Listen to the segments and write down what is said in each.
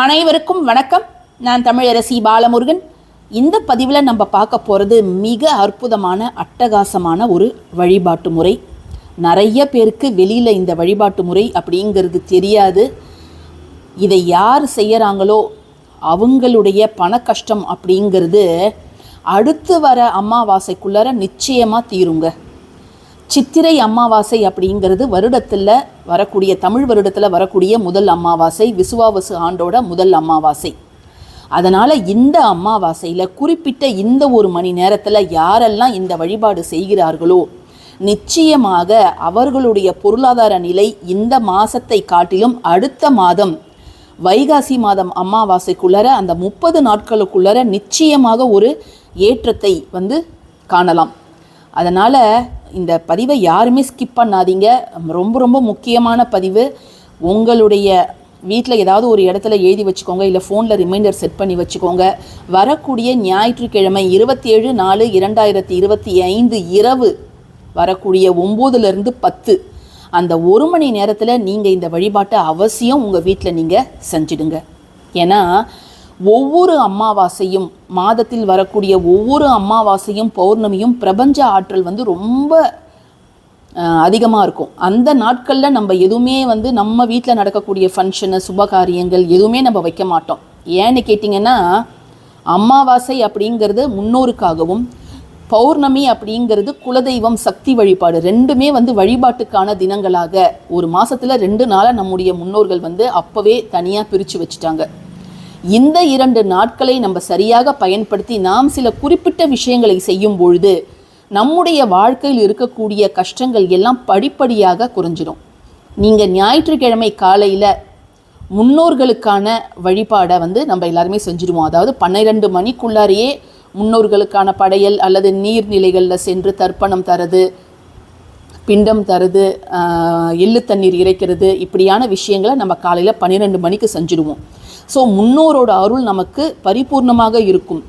அனைவருக்கும் வணக்கம். நான் தமிழரசி பாலமுருகன். இந்த பதிவில் நம்ம பார்க்க போகிறது மிக அற்புதமான அட்டகாசமான ஒரு வழிபாட்டு முறை. நிறைய பேருக்கு வெளியில் இந்த வழிபாட்டு முறை அப்படிங்கிறது தெரியாது. இதை யார் செய்கிறாங்களோ அவங்களுடைய பண கஷ்டம் அப்படிங்கிறது அடுத்து வர அமாவாசைக்குள்ளார நிச்சயமாக தீருங்க. சித்திரை அமாவாசை அப்படிங்கிறது வருடத்தில் வரக்கூடிய தமிழ் வருடத்தில் வரக்கூடிய முதல் அமாவாசை விசுவாவசு ஆண்டோட முதல் அமாவாசை. அதனால் இந்த அமாவாசையில் குறிப்பிட்ட இந்த ஒரு மணி நேரத்தில் யாரெல்லாம் இந்த வழிபாடு செய்கிறார்களோ நிச்சயமாக அவர்களுடைய பொருளாதார நிலை இந்த மாதத்தை காட்டிலும் அடுத்த மாதம் வைகாசி மாதம் அமாவாசைக்குள்ளர அந்த முப்பது நாட்களுக்குள்ளர நிச்சயமாக ஒரு ஏற்றத்தை வந்து காணலாம். அதனால் இந்த பதிவை யாருமே ஸ்கிப் பண்ணாதீங்க. ரொம்ப ரொம்ப முக்கியமான பதிவு. உங்களுடைய வீட்டில் ஏதாவது ஒரு இடத்துல எழுதி வச்சுக்கோங்க. இல்லை ஃபோனில் ரிமைண்டர் செட் பண்ணி வச்சுக்கோங்க. வரக்கூடிய ஞாயிற்றுக்கிழமை இருபத்தி ஏழு நாலு இரண்டாயிரத்தி இருபத்தி ஐந்து இரவு வரக்கூடிய ஒம்போதுலேருந்து பத்து. அந்த ஒரு மணி நேரத்தில் நீங்கள் இந்த வழிபாட்டை அவசியம் உங்கள் வீட்டில் நீங்கள் செஞ்சிடுங்க. ஏன்னா ஒவ்வொரு அமாவாசையும் மாதத்தில் வரக்கூடிய ஒவ்வொரு அமாவாசையும் பௌர்ணமியும் பிரபஞ்ச ஆற்றல் வந்து ரொம்ப அதிகமாக இருக்கும். அந்த நாட்களில் நம்ம எதுவுமே வந்து நம்ம வீட்டில் நடக்கக்கூடிய ஃபங்க்ஷனு சுபகாரியங்கள் எதுவுமே நம்ம வைக்க மாட்டோம். ஏன்னு கேட்டிங்கன்னா அமாவாசை அப்படிங்கிறது முன்னோருக்காகவும் பௌர்ணமி அப்படிங்கிறது குலதெய்வம் சக்தி வழிபாடு ரெண்டுமே வந்து வழிபாட்டுக்கான தினங்களாக ஒரு மாதத்தில் ரெண்டு நாளாக நம்முடைய முன்னோர்கள் வந்து அப்போவே தனியாக பிரித்து வச்சுட்டாங்க. இந்த இரண்டு நாட்களை நம்ம சரியாக பயன்படுத்தி நாம் சில குறிப்பிட்ட விஷயங்களை செய்யும் பொழுது நம்முடைய வாழ்க்கையில் இருக்கக்கூடிய கஷ்டங்கள் எல்லாம் படிப்படியாக குறைஞ்சிடும் நீங்கள் ஞாயிற்றுக்கிழமை காலையில் முன்னோர்களுக்கான வழிபாடை வந்து நம்ம எல்லாருமே செஞ்சுடுவோம் அதாவது பன்னிரெண்டு மணிக்குள்ளாரையே முன்னோர்களுக்கான படையல் அல்லது நீர்நிலைகளில் சென்று தர்ப்பணம் தரது பிண்டம் தருது எள்ளு தண்ணீர் இறைக்கிறது இப்படியான விஷயங்களை நம்ம காலையில் பன்னிரெண்டு மணிக்கு செஞ்சுடுவோம் ஸோ முன்னோரோட அருள் நமக்கு பரிபூர்ணமாக இருக்கும்.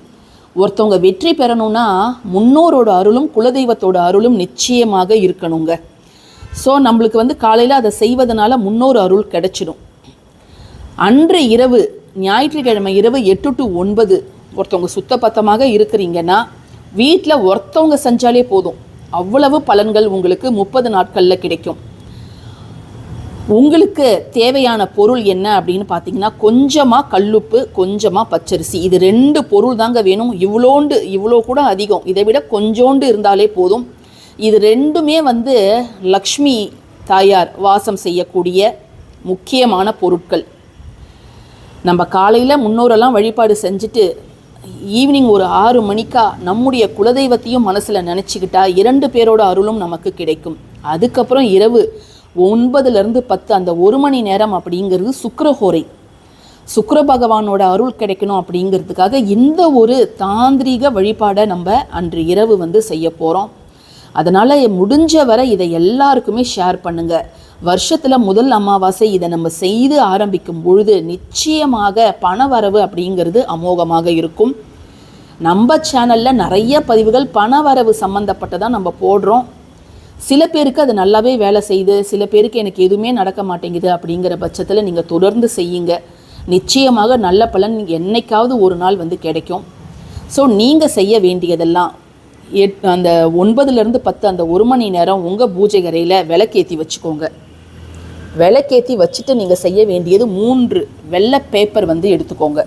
ஒருத்தவங்க வெற்றி பெறணும்னா முன்னோரோட அருளும் குலதெய்வத்தோட அருளும் நிச்சயமாக இருக்கணுங்க. ஸோ நம்மளுக்கு வந்து காலையில் அதை செய்வதனால முன்னோர் அருள் கிடைச்சிடும். அன்று இரவு ஞாயிற்றுக்கிழமை இரவு எட்டு டு ஒன்பது ஒருத்தவங்க சுத்தபத்தமாக இருக்கிறீங்கன்னா வீட்டில் ஒருத்தவங்க செஞ்சாலே போதும். அவ்வளவு பலன்கள் உங்களுக்கு முப்பது நாட்களில் கிடைக்கும். உங்களுக்கு தேவையான பொருள் என்ன அப்படின்னு பார்த்தீங்கன்னா கொஞ்சமாக கல்லுப்பு கொஞ்சமாக பச்சரிசி. இது ரெண்டு பொருள் தாங்க வேணும். இவ்வளோண்டு இவ்வளோ கூட அதிகம். இதை விட கொஞ்சோண்டு இருந்தாலே போதும். இது ரெண்டுமே வந்து லக்ஷ்மி தாயார் வாசம் செய்யக்கூடிய முக்கியமான பொருட்கள். நம்ம காலையில் முன்னோரெல்லாம் வழிபாடு செஞ்சுட்டு ஈவினிங் ஒரு ஆறு மணிக்கா நம்முடைய குலதெய்வத்தையும் மனசில் நினச்சிக்கிட்டா இரண்டு பேரோட அருளும் நமக்கு கிடைக்கும். அதுக்கப்புறம் இரவு ஒன்பதுலேருந்து பத்து அந்த ஒரு மணி நேரம் அப்படிங்கிறது சுக்கரஹோரை. சுக்கர பகவானோட அருள் கிடைக்கணும் அப்படிங்கிறதுக்காக இந்த ஒரு தாந்திரீக வழிபாடை நம்ம அன்று இரவு வந்து செய்ய போகிறோம் அதனால் முடிஞ்ச வரை இதை எல்லாருக்குமே ஷேர் பண்ணுங்கள் வருஷத்தில் முதல் அமாவாசை இதை நம்ம செய்து ஆரம்பிக்கும் பொழுது நிச்சயமாக பண வரவு அப்படிங்கிறது அமோகமாக இருக்கும். நம்ம சேனலில் நிறைய பதிவுகள் பண வரவு சம்மந்தப்பட்டதாக நம்ம போடுறோம். சில பேருக்கு அது நல்லாவே வேலை செய்யுது சில பேருக்கு எனக்கு எதுவுமே நடக்க மாட்டேங்குது அப்படிங்கிற பட்சத்தில் நீங்கள் தொடர்ந்து செய்யுங்க. நிச்சயமாக நல்ல பலன் என்னைக்காவது ஒரு நாள் வந்து கிடைக்கும். ஸோ நீங்கள் செய்ய வேண்டியதெல்லாம் எட் அந்த ஒன்பதுலேருந்து பத்து அந்த ஒரு மணி நேரம் உங்கள் பூஜை அறையில் விளக்கேற்றி வச்சுக்கோங்க. விளக்கேற்றி வச்சுட்டு நீங்கள் செய்ய வேண்டியது மூன்று. வெள்ளை பேப்பர் வந்து எடுத்துக்கோங்க.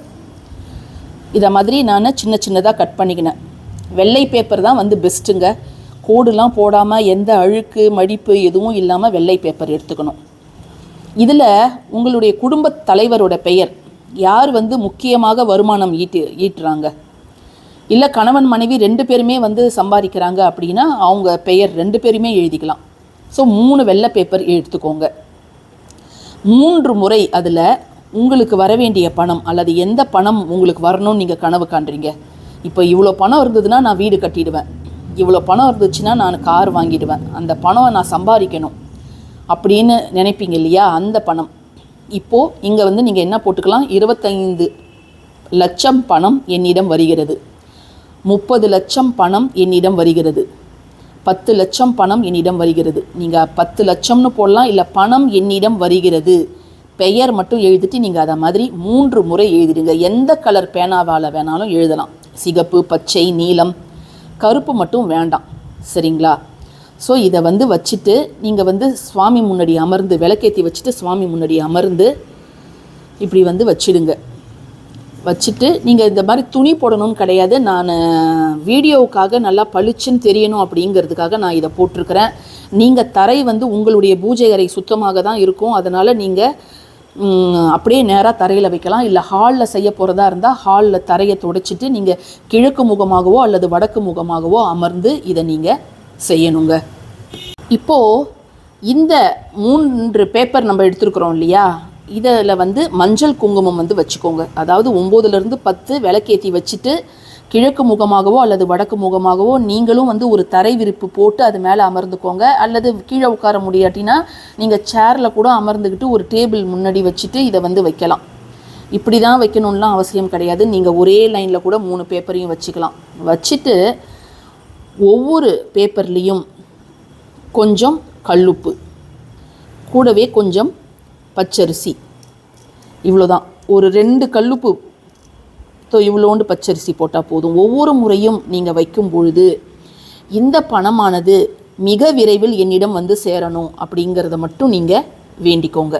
இதை மாதிரி நான் சின்ன சின்னதாக கட் பண்ணிக்கினேன். வெள்ளை பேப்பர் தான் வந்து பெஸ்ட்டுங்க கோடுலாம் போடாமல் எந்த அழுக்கு மடிப்பு எதுவும் இல்லாமல் வெள்ளை பேப்பர் எடுத்துக்கணும். இதில் உங்களுடைய குடும்பத் தலைவரோட பெயர். யார் வந்து முக்கியமாக வருமானம் ஈட்டு ஈட்டுறாங்க? இல்லை கணவன் மனைவி ரெண்டு பேருமே வந்து சம்பாதிக்கிறாங்க அப்படின்னா அவங்க பெயர் ரெண்டு பேருமே எழுதிக்கலாம். ஸோ மூணு வெள்ளை பேப்பர் எடுத்துக்கோங்க. மூன்று முறை அதில் உங்களுக்கு வர வேண்டிய பணம் அல்லது எந்த பணம் உங்களுக்கு வரணும்னு நீங்கள் கனவு காண்றீங்க. இப்போ இவ்வளோ பணம் இருந்ததுன்னா நான் வீடு கட்டிடுவேன். இவ்வளோ பணம் இருந்துச்சுன்னா நான் கார் வாங்கிடுவேன். அந்த பணம் நான் சம்பாதிக்கணும் அப்படின்னு நினைப்பீங்க இல்லையா? அந்த பணம். இப்போது இங்கே வந்து நீங்கள் என்ன போட்டுக்கலாம்? இருபத்தைந்து லட்சம் பணம் என்னிடம் வருகிறது. முப்பது லட்சம் பணம் என்னிடம் வருகிறது. பத்து லட்சம் பணம் என்னிடம் வருகிறது. நீங்கள் பத்து லட்சம்னு போடலாம் இல்லை பணம் என்னிடம் வருகிறது. பெயர் மட்டும் எழுதிட்டு நீங்கள் அதை மாதிரி மூன்று முறை எழுதிடுங்க. எந்த கலர் பேனாவால் வேணாலும் எழுதலாம். சிகப்பு பச்சை நீலம் கருப்பு மட்டும் வேண்டாம் சரிங்களா? ஸோ இதை வந்து வச்சுட்டு நீங்கள் வந்து சுவாமி முன்னாடி அமர்ந்து விளக்கேற்றி வச்சுட்டு சுவாமி முன்னாடி அமர்ந்து இப்படி வந்து வச்சிடுங்க. வச்சுட்டு நீங்கள் இந்த மாதிரி துணி போடணும்னு கிடையாது. நான் வீடியோவுக்காக நல்லா பளிச்சுன்னு தெரியணும் அப்படிங்கிறதுக்காக நான் இதை போட்டிருக்கிறேன். நீங்கள் தரை வந்து உங்களுடைய பூஜை அறை சுத்தமாக தான் இருக்கும். அதனால் நீங்கள் அப்படியே நேராக தரையில் வைக்கலாம். இல்லை ஹாலில் செய்ய போகிறதா இருந்தால் ஹாலில் தரையை துடைச்சிட்டு நீங்கள் கிழக்கு முகமாகவோ அல்லது வடக்கு முகமாகவோ அமர்ந்து இதை நீங்கள் செய்யணுங்க. இப்போது இந்த மூன்று பேப்பர் நம்ம எடுத்துருக்குறோம் இல்லையா? இதில் வந்து மஞ்சள் குங்குமம் வந்து வச்சுக்கோங்க. அதாவது ஒம்போதுலேருந்து பத்து விளக்கேற்றி வச்சுட்டு கிழக்கு முகமாகவோ அல்லது வடக்கு முகமாகவோ நீங்களும் வந்து ஒரு தரை விரிப்பு போட்டு அது மேலே அமர்ந்துக்கோங்க. அல்லது கீழே உட்கார முடியாட்டினா நீங்கள் சேரில் கூட அமர்ந்துக்கிட்டு ஒரு டேபிள் முன்னாடி வச்சுட்டு இதை வந்து வைக்கலாம். இப்படி தான் வைக்கணும்லாம் அவசியம் கிடையாது. நீங்கள் ஒரே லைனில் கூட மூணு பேப்பரையும் வச்சுக்கலாம். வச்சுட்டு ஒவ்வொரு பேப்பர்லேயும் கொஞ்சம் கல்லுப்பு கூடவே கொஞ்சம் பச்சரிசி. இவ்வளோதான் ஒரு ரெண்டு கல்லுப்பு ஸோ இவ்வளோண்டு பச்சரிசி போட்டால் போதும். ஒவ்வொரு முறையும் நீங்கள் வைக்கும் பொழுது இந்த பணமானது மிக விரைவில் என்னிடம் வந்து சேரணும் அப்படிங்கிறத மட்டும் நீங்கள் வேண்டிக்கோங்க.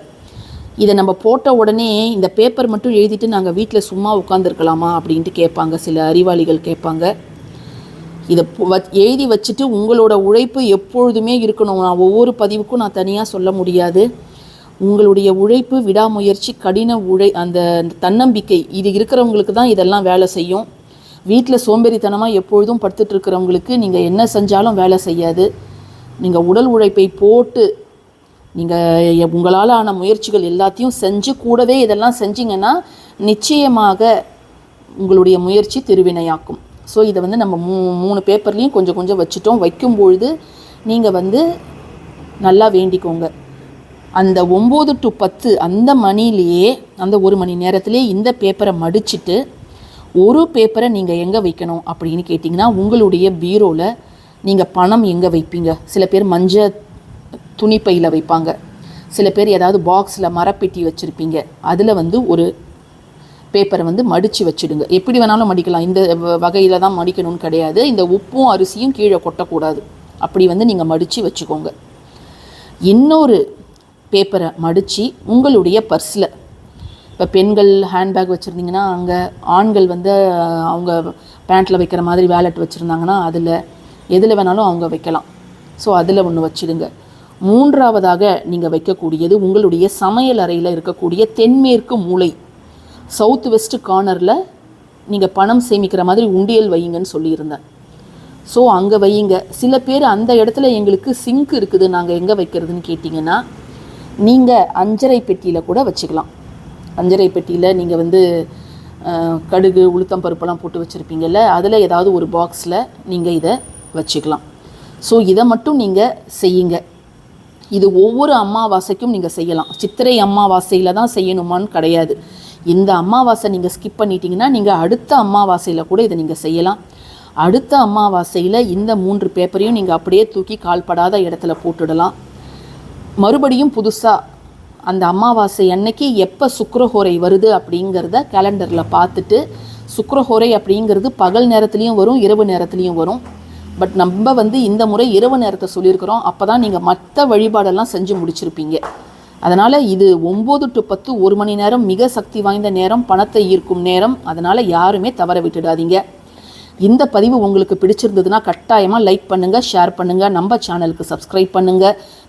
இதை நம்ம போட்ட உடனே இந்த பேப்பர் மட்டும் எழுதிட்டு நாங்கள் வீட்டில் சும்மா உட்காந்துருக்கலாமா அப்படின்ட்டு கேட்பாங்க சில அறிவாளிகள் கேட்பாங்க இதை வ- எழுதி வச்சுட்டு உங்களோட உழைப்பு எப்பொழுதுமே இருக்கணும். நான் ஒவ்வொரு பதிவுக்கும் நான் தனியாக சொல்ல முடியாது. உங்களுடைய உழைப்பு விடாமுயற்சி கடின உழை அந்த தன்னம்பிக்கை இது இருக்கிறவங்களுக்கு தான் இதெல்லாம் வேலை செய்யும். வீட்டில் சோம்பேறித்தனமாக எப்பொழுதும் படுத்துட்டு இருக்கிறவங்களுக்கு நீங்கள் என்ன செஞ்சாலும் வேலை செய்யாது. நீங்கள் உடல் உழைப்பை போட்டு நீங்கள் உங்களால் ஆன முயற்சிகள் எல்லாத்தையும் செஞ்சு கூடவே இதெல்லாம் செஞ்சீங்கன்னா நிச்சயமாக உங்களுடைய முயற்சி திருவினையாக்கும். ஸோ இதை வந்து நம்ம மூ மூணு பேப்பர்லேயும் கொஞ்சம் கொஞ்சம் வச்சுட்டோம். வைக்கும்பொழுது நீங்கள் வந்து நல்லா வேண்டிக்கோங்க. அந்த ஒம்பது டு பத்து அந்த மணிலேயே அந்த ஒரு மணி நேரத்திலே இந்த பேப்பரை மடிச்சிட்டு ஒரு பேப்பரை நீங்கள் எங்கே வைக்கணும் அப்படின்னு கேட்டிங்கன்னா உங்களுடைய பீரோவில் நீங்கள் பணம் எங்கே வைப்பீங்க? சில பேர் மஞ்சள் துணிப்பையில் வைப்பாங்க. சில பேர் ஏதாவது பாக்ஸில் மரப்பெட்டி வச்சுருப்பீங்க. அதில் வந்து ஒரு பேப்பரை வந்து மடித்து வச்சிடுங்க. எப்படி வேணாலும் மடிக்கலாம். இந்த வகையில் தான் மடிக்கணும்னு கிடையாது. இந்த உப்பும் அரிசியும் கீழே கொட்டக்கூடாது. அப்படி வந்து நீங்கள் மடித்து வச்சுக்கோங்க. இன்னொரு பேப்பரை மடித்து உங்களுடைய பர்ஸில் இப்போ பெண்கள் ஹேண்ட்பேக் வச்சுருந்தீங்கன்னா அங்கே ஆண்கள் வந்து அவங்க பேண்ட்டில் வைக்கிற மாதிரி வேலட் வச்சுருந்தாங்கன்னா அதில் எதில் வேணாலும் அவங்க வைக்கலாம். ஸோ அதில் ஒன்று வச்சுடுங்க. மூன்றாவதாக நீங்கள் வைக்கக்கூடியது உங்களுடைய சமையல் அறையில் இருக்கக்கூடிய தென்மேற்கு மூலை சவுத் வெஸ்ட் கார்னரில் நீங்கள் பணம் சேமிக்கிற மாதிரி உண்டியல் வையுங்கன்னு சொல்லியிருந்தேன். ஸோ அங்கே வையுங்க. சில பேர் அந்த இடத்துல எங்களுக்கு சிங்க் இருக்குது நாங்கள் எங்கே வைக்கிறதுன்னு கேட்டிங்கன்னா நீங்கள் அஞ்சரை பெட்டியில் கூட வச்சுக்கலாம். அஞ்சரை பெட்டியில் நீங்கள் வந்து கடுகு உளுத்தம் பருப்பெல்லாம் போட்டு வச்சுருப்பீங்கள்ல அதில் ஏதாவது ஒரு பாக்ஸில் நீங்கள் இதை வச்சுக்கலாம். ஸோ இதை மட்டும் நீங்கள் செய்யுங்க. இது ஒவ்வொரு அமாவாசைக்கும் நீங்கள் செய்யலாம். சித்திரை அமாவாசையில் தான் செய்யணுமான்னு கிடையாது. இந்த அமாவாசை நீங்கள் ஸ்கிப் பண்ணிட்டீங்கன்னா நீங்கள் அடுத்த அமாவாசையில் கூட இதை நீங்கள் செய்யலாம். அடுத்த அமாவாசையில் இந்த மூன்று பேப்பரையும் நீங்கள் அப்படியே தூக்கி கால்படாத இடத்துல போட்டுடலாம். மறுபடியும் புதுசாக அந்த அமாவாசை அன்னைக்கு எப்போ சுக்கரஹோரை வருது அப்படிங்கிறத கேலண்டரில் பார்த்துட்டு சுக்கரஹோரை அப்படிங்கிறது பகல் நேரத்துலேயும் வரும் இரவு நேரத்துலேயும் வரும். பட் நம்ம வந்து இந்த முறை இரவு நேரத்தை சொல்லியிருக்கிறோம். அப்போ தான் நீங்கள் மற்ற வழிபாடெல்லாம் செஞ்சு முடிச்சிருப்பீங்க. அதனால் இது ஒம்பது டு பத்து ஒரு மணி நேரம் மிக சக்தி வாய்ந்த நேரம் பணத்தை ஈர்க்கும் நேரம். அதனால் யாருமே தவற விட்டுடாதீங்க. இந்த பதிவு உங்களுக்கு பிடிச்சிருந்ததுன்னா கட்டாயமாக லைக் பண்ணுங்கள் ஷேர் பண்ணுங்கள் நம்ம சேனலுக்கு சப்ஸ்கிரைப் பண்ணுங்கள்